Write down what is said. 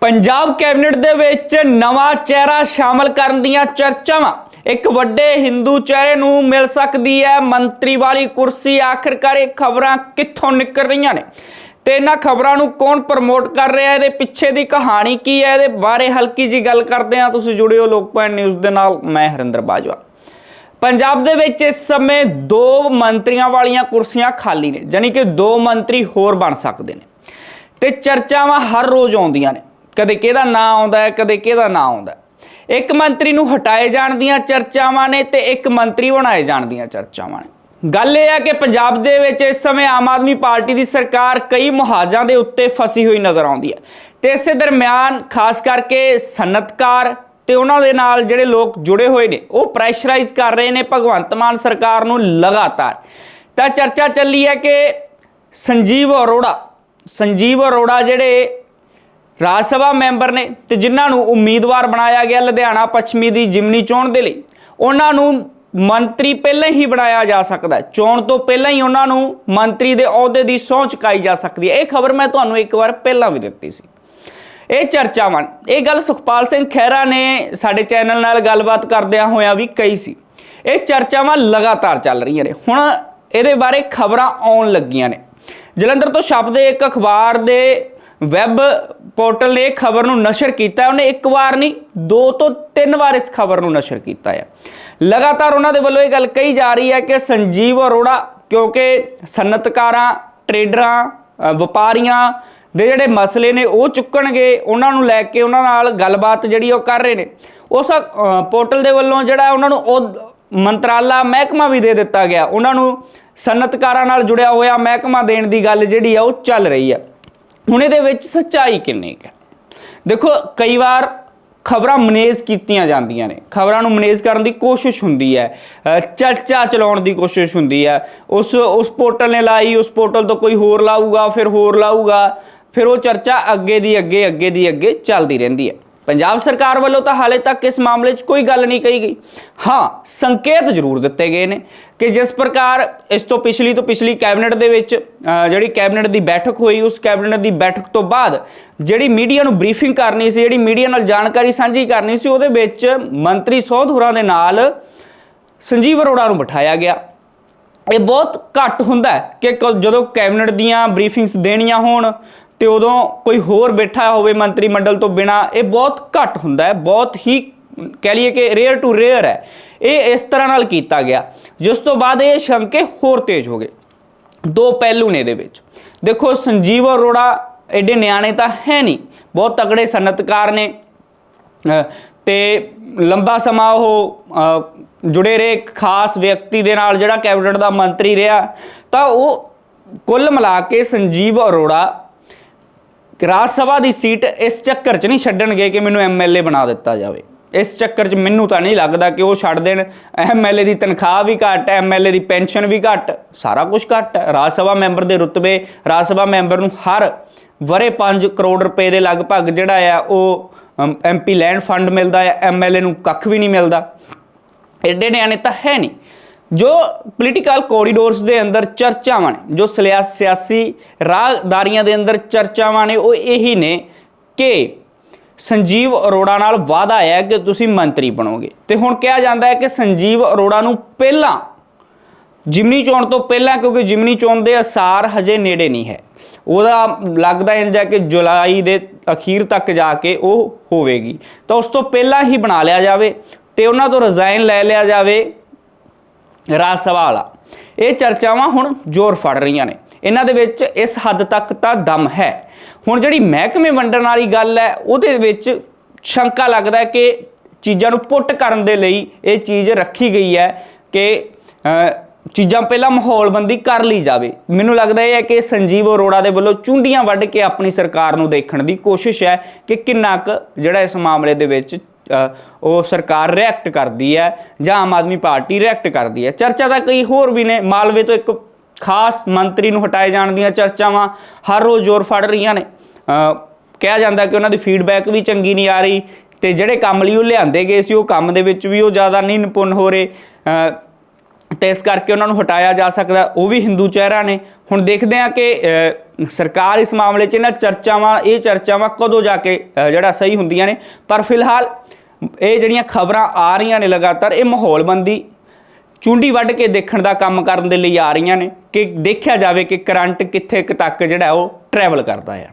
Punjab cabinet ਦੇ ਵਿੱਚ ਨਵਾਂ ਚਿਹਰਾ ਸ਼ਾਮਲ ਕਰਨ ਦੀਆਂ ਚਰਚਾਵਾਂ। ਇੱਕ ਵੱਡੇ ਹਿੰਦੂ ਚਿਹਰੇ ਨੂੰ ਮਿਲ ਸਕਦੀ ਹੈ, ਮੰਤਰੀ ਵਾਲੀ ਕੁਰਸੀ। ਆਖਿਰਕਾਰ ਇਹ ਖਬਰਾਂ ਕਿੱਥੋਂ ਨਿਕਲ ਰਹੀਆਂ ਨੇ? ਤੇ ਇਹਨਾਂ ਖਬਰਾਂ ਨੂੰ ਕੌਣ ਪ੍ਰਮੋਟ ਕਰ ਰਿਹਾ? ਇਹਦੇ ਪਿੱਛੇ ਦੀ ਕਹਾਣੀ ਕੀ ਹੈ? ਇਹਦੇ ਬਾਰੇ ਹਲਕੀ ਜੀ ਗੱਲ ਕਰਦੇ ਹਾਂ। ਤੁਸੀਂ ਜੁੜਿਓ ਲੋਕ ਲੋਕਪਾਲ ਨਿਊਜ਼ ਦੇ ਨਾਲ। ਮੈਂ ਹਰਿੰਦਰ ਬਾਜਵਾ। ਪੰਜਾਬ ਦੇ ਵਿੱਚ ਇਸ ਸਮੇਂ ਦੋ ਮੰਤਰੀਆਂ ਵਾਲੀਆਂ ਕੁਰਸੀਆਂ ਖਾਲੀ ਨੇ ਯਾਨੀ ਕਿ ਦੋ ਮੰਤਰੀ ਹੋਰ ਬਣ ਸਕਦੇ ਨੇ। ਤੇ ਚਰਚਾਵਾਂ ਹਰ ਰੋਜ਼ ਆਉਂਦੀਆਂ ਨੇ। ਕਦੇ ਕਿਹਦਾ ਨਾਂ ਆਉਂਦਾ ਹੈ, ਕਦੇ ਕਿਹਦਾ ਨਾਂ ਆਉਂਦਾ ਇੱਕ ਮੰਤਰੀ ਨੂੰ ਹਟਾਏ ਜਾਣ ਦੀਆਂ ਚਰਚਾਵਾਂ ਨੇ ਤੇ ਇੱਕ ਮੰਤਰੀ ਬਣਾਏ ਜਾਣ ਦੀਆਂ ਚਰਚਾਵਾਂ ਨੇ। ਗੱਲ ਇਹ ਹੈ ਕਿ ਪੰਜਾਬ ਦੇ ਵਿੱਚ ਇਸ ਸਮੇਂ ਆਮ ਆਦਮੀ ਪਾਰਟੀ ਦੀ ਸਰਕਾਰ ਕਈ ਮੁਹਾਜ਼ਾਂ ਦੇ ਉੱਤੇ ਫਸੀ ਹੋਈ ਨਜ਼ਰ ਆਉਂਦੀ ਹੈ ਤੇ ਇਸੇ ਦਰਮਿਆਨ ਖਾਸ ਕਰਕੇ ਸਨਅਤਕਾਰ ਤੇ ਉਹਨਾਂ ਦੇ ਨਾਲ ਜਿਹੜੇ ਲੋਕ ਜੁੜੇ ਹੋਏ ਨੇ, ਉਹ ਪ੍ਰੈਸ਼ਰਾਈਜ਼ ਕਰ ਰਹੇ ਨੇ ਭਗਵੰਤ ਮਾਨ ਸਰਕਾਰ ਨੂੰ ਲਗਾਤਾਰ। ਤਾਂ ਚਰਚਾ ਚੱਲੀ ਹੈ ਕਿ ਸੰਜੀਵ ਅਰੋੜਾ ਸੰਜੀਵ ਅਰੋੜਾ ਜਿਹੜੇ ਰਾਜ ਸਭਾ ਮੈਂਬਰ ਨੇ ਤੇ ਜਿਨ੍ਹਾਂ ਨੂੰ ਉਮੀਦਵਾਰ ਬਣਾਇਆ ਗਿਆ ਲੁਧਿਆਣਾ ਪੱਛਮੀ ਦੀ ਜਿਮਨੀ ਚੋਣ ਦੇ ਲਈ, ਉਹਨਾਂ ਨੂੰ ਮੰਤਰੀ ਪਹਿਲਾਂ ਹੀ ਬਣਾਇਆ ਜਾ ਸਕਦਾ ਹੈ। ਚੋਣ ਤੋਂ ਪਹਿਲਾਂ ਹੀ ਉਹਨਾਂ ਨੂੰ ਮੰਤਰੀ ਦੇ ਅਹੁਦੇ ਦੀ ਸਹੁੰ ਚੁਕਾਈ ਜਾ ਸਕਦੀ ਹੈ। ਇਹ ਖਬਰ ਮੈਂ ਤੁਹਾਨੂੰ ਇੱਕ ਵਾਰ ਪਹਿਲਾਂ ਵੀ ਦਿੱਤੀ ਸੀ। ਇਹ ਚਰਚਾਵਾਂ, ਇਹ ਗੱਲ ਸੁਖਪਾਲ ਸਿੰਘ ਖਹਿਰਾ ਨੇ ਸਾਡੇ ਚੈਨਲ ਨਾਲ ਗੱਲਬਾਤ ਕਰਦਿਆਂ ਹੋਇਆਂ ਵੀ ਕਹੀ ਸੀ। ਇਹ ਚਰਚਾਵਾਂ ਲਗਾਤਾਰ ਚੱਲ ਰਹੀਆਂ ਨੇ। ਹੁਣ ਇਹਦੇ ਬਾਰੇ ਖਬਰਾਂ ਆਉਣ ਲੱਗੀਆਂ ਨੇ। ਜਲੰਧਰ ਤੋਂ ਛਪਦੇ ਇੱਕ ਅਖਬਾਰ ਦੇ ਵੈਬ ਪੋਰਟਲ ਨੇ ਖਬਰ ਨੂੰ ਨਸ਼ਰ ਕੀਤਾ ਉਹਨੇ ਇੱਕ ਵਾਰ ਨਹੀਂ, ਦੋ ਤੋਂ ਤਿੰਨ ਵਾਰ ਇਸ ਖਬਰ ਨੂੰ ਨਸ਼ਰ ਕੀਤਾ ਹੈ। ਲਗਾਤਾਰ ਉਹਨਾਂ ਦੇ ਵੱਲੋਂ ਇਹ ਗੱਲ ਕਹੀ ਜਾ ਰਹੀ ਹੈ ਕਿ ਸੰਜੀਵ ਅਰੋੜਾ, ਕਿਉਂਕਿ ਸਨਅਤਕਾਰਾਂ, ਟਰੇਡਰਾਂ ਵਪਾਰੀਆਂ ਦੇ ਜਿਹੜੇ ਮਸਲੇ ਨੇ ਉਹ ਚੁੱਕਣਗੇ, ਉਹਨਾਂ ਨੂੰ ਲੈ ਕੇ ਉਹਨਾਂ ਨਾਲ ਗੱਲਬਾਤ ਜਿਹੜੀ ਉਹ ਕਰ ਰਹੇ ਨੇ। ਉਸ ਪੋਰਟਲ ਦੇ ਵੱਲੋਂ ਜਿਹੜਾ ਉਹਨਾਂ ਨੂੰ ਉਹ ਮੰਤਰਾਲਾ, ਮਹਿਕਮਾ ਵੀ ਦੇ ਦਿੱਤਾ ਗਿਆ। ਉਹਨਾਂ ਨੂੰ ਸਨਅਤਕਾਰਾਂ ਨਾਲ ਜੁੜਿਆ ਹੋਇਆ ਮਹਿਕਮਾ ਦੇਣ ਦੀ ਗੱਲ ਜਿਹੜੀ ਆ ਉਹ ਚੱਲ ਰਹੀ ਹੈ ਹੁਣ ਇਹਦੇ ਵਿੱਚ ਸੱਚਾਈ ਕਿੰਨੀ ਕੁ ਹੈ? ਦੇਖੋ, ਕਈ ਵਾਰ ਖਬਰਾਂ ਮਨੇਜ ਕੀਤੀਆਂ ਜਾਂਦੀਆਂ ਨੇ। ਖਬਰਾਂ ਨੂੰ ਮਨੇਜ ਕਰਨ ਦੀ ਕੋਸ਼ਿਸ਼ ਹੁੰਦੀ ਹੈ। ਚਰਚਾ ਚਲਾਉਣ ਦੀ ਕੋਸ਼ਿਸ਼ ਹੁੰਦੀ ਹੈ। ਉਸ ਉਸ ਪੋਰਟਲ ਨੇ ਲਾਈ, ਉਸ ਪੋਰਟਲ ਤੋਂ ਕੋਈ ਹੋਰ ਲਾਊਗਾ, ਫਿਰ ਹੋਰ ਲਾਊਗਾ। ਫਿਰ ਉਹ ਚਰਚਾ ਅੱਗੇ ਦੀ ਅੱਗੇ ਅੱਗੇ ਦੀ ਅੱਗੇ ਚੱਲਦੀ ਰਹਿੰਦੀ ਹੈ। ਪੰਜਾਬ ਸਰਕਾਰ ਵੱਲੋਂ ਤਾਂ ਹਾਲੇ ਤੱਕ ਇਸ ਮਾਮਲੇ 'ਚ ਕੋਈ ਗੱਲ ਨਹੀਂ ਕਹੀ ਗਈ। ਹਾਂ, ਸੰਕੇਤ ਜ਼ਰੂਰ ਦਿੱਤੇ ਗਏ ਨੇ ਕਿ ਜਿਸ ਪ੍ਰਕਾਰ ਇਸ ਤੋਂ ਪਿਛਲੀ ਤੋਂ ਪਿਛਲੀ ਕੈਬਨਿਟ ਦੇ ਵਿੱਚ ਜਿਹੜੀ ਕੈਬਨਿਟ ਦੀ ਬੈਠਕ ਹੋਈ, ਉਸ ਕੈਬਨਿਟ ਦੀ ਬੈਠਕ ਤੋਂ ਬਾਅਦ ਜਿਹੜੀ ਮੀਡੀਆ ਨੂੰ ਬਰੀਫਿੰਗ ਕਰਨੀ ਸੀ, ਜਿਹੜੀ ਮੀਡੀਆ ਨਾਲ ਜਾਣਕਾਰੀ ਸਾਂਝੀ ਕਰਨੀ ਸੀ, ਉਹਦੇ ਵਿੱਚ ਮੰਤਰੀ ਸੋਧ ਹੋਰਾਂ ਦੇ ਨਾਲ ਸੰਜੀਵ ਅਰੋੜਾ ਨੂੰ ਬਿਠਾਇਆ ਗਿਆ। ਇਹ ਬਹੁਤ ਘੱਟ ਹੁੰਦਾ ਕਿ ਕ- ਜਦੋਂ ਕੈਬਨਿਟ ਦੀਆਂ ਬਰੀਫਿੰਗਸ ਦੇਣੀਆਂ ਹੋਣ ਤੇ ਉਦੋਂ ਕੋਈ ਹੋਰ ਬੈਠਾ ਹੋਵੇ ਮੰਤਰੀ ਮੰਡਲ ਤੋਂ ਬਿਨਾ ਇਹ ਬਹੁਤ ਘੱਟ ਹੁੰਦਾ ਹੈ ਬਹੁਤ ਹੀ ਕਹਿ ਲਈਏ ਕਿ ਰੇਅਰ ਟੂ ਰੇਅਰ ਹੈ। ਇਹ ਇਸ ਤਰ੍ਹਾਂ ਨਾਲ ਕੀਤਾ ਗਿਆ। ਜਿਸ ਤੋਂ ਬਾਅਦ ਇਹ ਸ਼ੰਕੇ ਹੋਰ ਤੇਜ਼ ਹੋ ਗਏ। ਦੋ ਪਹਿਲੂ ਨੇ ਇਹਦੇ ਵਿੱਚ। ਦੇਖੋ ਸੰਜੀਵ ਅਰੋੜਾ ਐਡੇ ਨਿਆਣੇ ਤਾਂ ਹੈ ਨਹੀਂ। ਬਹੁਤ ਤਕੜੇ ਸਨਅਤਕਾਰ ਨੇ। ਅ, ਤੇ ਲੰਬਾ ਸਮਾਂ ਉਹ ਜੁੜੇ ਰਹੇ ਇੱਕ ਖਾਸ ਵਿਅਕਤੀ ਦੇ ਨਾਲ ਜਿਹੜਾ ਕੈਬਨਿਟ ਦਾ ਮੰਤਰੀ ਰਿਹਾ। ਤਾਂ ਉਹ ਕੁੱਲ ਮਿਲਾ ਕੇ ਸੰਜੀਵ ਅਰੋੜਾ ਰਾਜ ਸਭਾ ਦੀ ਸੀਟ ਇਸ ਚੱਕਰ 'ਚ ਨਹੀਂ ਛੱਡਣਗੇ ਕਿ ਮੈਨੂੰ ਐਮਐਲਏ ਬਣਾ ਦਿੱਤਾ ਜਾਵੇ। ਇਸ ਚੱਕਰ 'ਚ ਮੈਨੂੰ ਤਾਂ ਨਹੀਂ ਲੱਗਦਾ ਕਿ ਉਹ ਛੱਡ ਦੇਣ। ਐਮਐਲਏ ਦੀ ਤਨਖਾਹ ਵੀ ਘੱਟ ਹੈ ਐਮਐਲਏ ਦੀ ਪੈਨਸ਼ਨ ਵੀ ਘੱਟ, ਸਾਰਾ ਕੁਝ ਘੱਟ। ਹੈ ਰਾਜ ਸਭਾ ਮੈਂਬਰ ਦੇ ਰੁਤਬੇ, ਰਾਜ ਸਭਾ ਮੈਂਬਰ ਨੂੰ ਹਰ ਵਰੇ 5 ਕਰੋੜ ਰੁਪਏ ਦੇ ਲਗਭਗ ਜਿਹੜਾ ਆ ਉਹ ਐਮਪੀ ਲੈਂਡ ਫੰਡ ਮਿਲਦਾ ਹੈ ਐਮਐਲਏ ਨੂੰ ਕੱਖ ਵੀ ਨਹੀਂ ਮਿਲਦਾ। ਐਡੇ ਨਿਆਣੇ ਤਾਂ ਹੈ ਨਹੀਂ। ਜੋ ਪੋਲੀਟੀਕਲ ਕੋਰੀਡੋਰਸ ਦੇ ਅੰਦਰ ਚਰਚਾਵਾਂ ਨੇ, ਜੋ ਸਿਲਿਆ- ਸਿਆਸੀ ਰਾਹਦਾਰੀਆਂ ਦੇ ਅੰਦਰ ਚਰਚਾਵਾਂ ਨੇ, ਉਹ ਇਹੀ ਨੇ ਕਿ ਸੰਜੀਵ ਅਰੋੜਾ ਨਾਲ ਵਾਅਦਾ ਹੈ ਕਿ ਤੁਸੀਂ ਮੰਤਰੀ ਬਣੋਗੇ। ਤੇ ਹੁਣ ਕਿਹਾ ਜਾਂਦਾ ਹੈ ਕਿ ਸੰਜੀਵ ਅਰੋੜਾ ਨੂੰ ਪਹਿਲਾਂ, ਜਿਮਨੀ ਚੋਣ ਤੋਂ ਪਹਿਲਾਂ, ਕਿਉਂਕਿ ਜਿਮਨੀ ਚੋਣ ਦੇ ਅਸਾਰ ਹਜੇ ਨੇੜੇ ਨਹੀਂ ਹੈ। ਉਹਦਾ ਲੱਗਦਾ ਇੰਜ ਹੈ ਕਿ ਜੁਲਾਈ ਦੇ ਅਖੀਰ ਤੱਕ ਜਾ ਕੇ ਉਹ ਹੋਵੇਗੀ। ਤਾਂ ਉਸ ਤੋਂ ਪਹਿਲਾਂ ਹੀ ਬਣਾ ਲਿਆ ਜਾਵੇ ਤੇ ਉਹਨਾਂ ਤੋਂ ਰਿਜ਼ਾਈਨ ਲੈ ਲਿਆ ਜਾਵੇ। ਰਾਜ ਸਭਾ ਵਾਲਾ ਇਹ ਚਰਚਾਵਾਂ ਹੁਣ ਜ਼ੋਰ ਫੜ ਰਹੀਆਂ ਨੇ। ਇਹਨਾਂ ਦੇ ਵਿੱਚ ਇਸ ਹੱਦ ਤੱਕ ਤਾਂ ਦਮ ਹੈ। ਹੁਣ ਜਿਹੜੀ ਮਹਿਕਮੇ ਵੰਡਣ ਵਾਲੀ ਗੱਲ ਹੈ, ਉਹਦੇ ਵਿੱਚ ਸ਼ੰਕਾ ਲੱਗਦਾ ਹੈ ਕਿ ਚੀਜ਼ਾਂ ਨੂੰ ਪੁੱਟ ਕਰਨ ਦੇ ਲਈ ਇਹ ਚੀਜ਼ ਰੱਖੀ ਗਈ ਹੈ ਕਿ ਚੀਜ਼ਾਂ ਪਹਿਲਾਂ ਮਾਹੌਲਬੰਦੀ ਕਰ ਲਈ ਜਾਵੇ। ਮੈਨੂੰ ਲੱਗਦਾ ਇਹ ਹੈ ਕਿ ਸੰਜੀਵ ਅਰੋੜਾ ਦੇ ਵੱਲੋਂ ਚੁੰਡੀਆਂ ਵੱਢ ਕੇ ਆਪਣੀ ਸਰਕਾਰ ਨੂੰ ਦੇਖਣ ਦੀ ਕੋਸ਼ਿਸ਼ ਹੈ ਕਿ ਕਿੰਨਾ ਕੁ ਜਿਹੜਾ ਇਸ ਮਾਮਲੇ ਦੇ ਵਿੱਚ ਉਹ ਸਰਕਾਰ ਰਿਐਕਟ ਕਰਦੀ ਹੈ ਜਾਂ ਆਮ ਆਦਮੀ ਪਾਰਟੀ ਰਿਐਕਟ ਕਰਦੀ ਹੈ। ਚਰਚਾ ਤਾਂ ਕਈ ਹੋਰ ਵੀ ਨੇ। ਮਾਲਵੇ ਤੋਂ ਇੱਕ ਖਾਸ ਮੰਤਰੀ ਨੂੰ ਹਟਾਏ ਜਾਣ ਦੀਆਂ ਚਰਚਾਵਾਂ ਹਰ ਰੋਜ਼ ਜ਼ੋਰ ਫੜ ਰਹੀਆਂ ਨੇ। ਕਿਹਾ ਜਾਂਦਾ ਕਿ ਉਹਨਾਂ ਦੀ ਫੀਡਬੈਕ ਵੀ ਚੰਗੀ ਨਹੀਂ ਆ ਰਹੀ ਤੇ ਜਿਹੜੇ ਕੰਮ ਲਈ ਉਹ ਲਿਆਂਦੇ ਗਏ ਸੀ ਉਹ ਕੰਮ ਦੇ ਵਿੱਚ ਵੀ ਉਹ ਜ਼ਿਆਦਾ ਨਹੀਂ ਨਿਪੁੰਨ ਹੋ ਰਹੇ। ਅ, ਤੇ ਇਸ ਕਰਕੇ ਉਹਨਾਂ ਨੂੰ ਹਟਾਇਆ ਜਾ ਸਕਦਾ। ਉਹ ਵੀ ਹਿੰਦੂ ਚਿਹਰਾ ਨੇ। ਹੁਣ ਦੇਖਦੇ ਆ ਕਿ ਸਰਕਾਰ ਇਸ ਮਾਮਲੇ 'ਚ ਇਹਨਾਂ ਚਰਚਾਵਾਂ ਇਹ ਚਰਚਾਵਾਂ ਕਦੋਂ ਜਾ ਕੇ ਜਿਹੜਾ ਸਹੀ ਹੁੰਦੀਆਂ ਨੇ। ਪਰ ਫਿਲਹਾਲ ਇਹ ਜਿਹੜੀਆਂ ਖਬਰਾਂ ਆ ਰਹੀਆਂ ਨੇ ਲਗਾਤਾਰ, ਇਹ ਮਾਹੌਲਬੰਦੀ ਚੁੰਡੀ ਵੱਢ ਕੇ ਦੇਖਣ ਦਾ ਕੰਮ ਕਰਨ ਦੇ ਲਈ ਆ ਰਹੀਆਂ ਨੇ ਕਿ ਦੇਖਿਆ ਜਾਵੇ ਕਿ ਕਰੰਟ ਕਿੱਥੇ ਤੱਕ ਜਿਹੜਾ ਉਹ ਟਰੈਵਲ ਕਰਦਾ ਹੈ